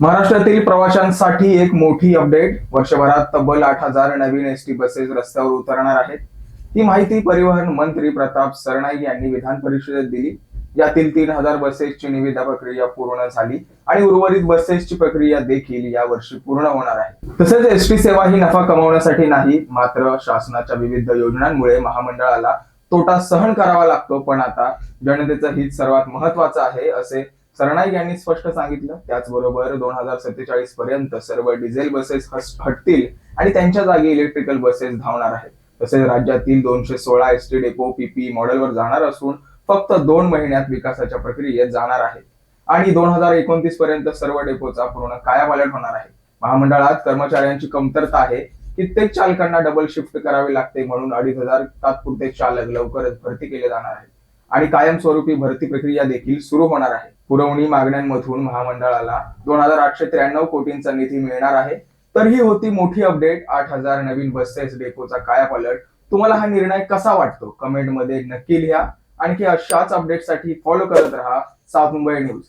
महाराष्ट्रातील प्रवाशांसाठी एक मोठी अपडेट. वर्षभरात तब्बल आठ हजार नवीन एस टी बसेस रस्त्यावर उतरणार आहेत. ही माहिती परिवहन मंत्री प्रताप सरनाईक यांनी विधान परिषदेत दिली. यातील तीन हजार बसेसची निविदा प्रक्रिया पूर्ण झाली आणि उर्वरित बसेसची प्रक्रिया देखील या वर्षी पूर्ण होणार आहे. तसेच एस टी सेवा ही नफा कमावण्यासाठी नाही मात्र शासनाच्या विविध योजनांमुळे महामंडळाला तोटा सहन करावा लागतो. पण आता जनतेचं हित सर्वात महत्वाचं आहे असे सरनाईक यांनी स्पष्ट सांगितलं त्याचबरोबर दोन हजार सत्तेचाळीस पर्यंत सर्व डिझेल बसेस हटतील आणि त्यांच्या जागी इलेक्ट्रिकल बसेस धावणार आहेत. तसेच राज्यातील दोनशे सोळा एस टी डेपो पीपी मॉडेलवर जाणार असून फक्त दोन महिन्यात विकासाच्या प्रक्रियेत जाणार आहे आणि दोन हजार एकोणतीस पर्यंत सर्व डेपोचा पूर्ण कायापालट होणार आहे. महामंडळात कर्मचाऱ्यांची कमतरता आहे. कित्येक चालकांना डबल शिफ्ट करावी लागते म्हणून अडीच हजार तात्पुरते चालक लवकरच भरती केले जाणार आहेत. आणि कायमस्वरूपी भरती प्रक्रिया देखील सुरू होणार आहे. पुरवणी मागण्यांमधून महामंडळाला दोन हजार आठशे त्र्याण्णव कोटींचा निधी मिळणार आहे. तर ही होती मोठी अपडेट. आठ हजार नवीन बसेस डेपोचा कायापालट तुम्हाला हा निर्णय कसा वाटतो? कमेंटमध्ये नक्की लिहा. आणखी अशाच अपडेटसाठी फॉलो करत राहा साऊथ मुंबई न्यूज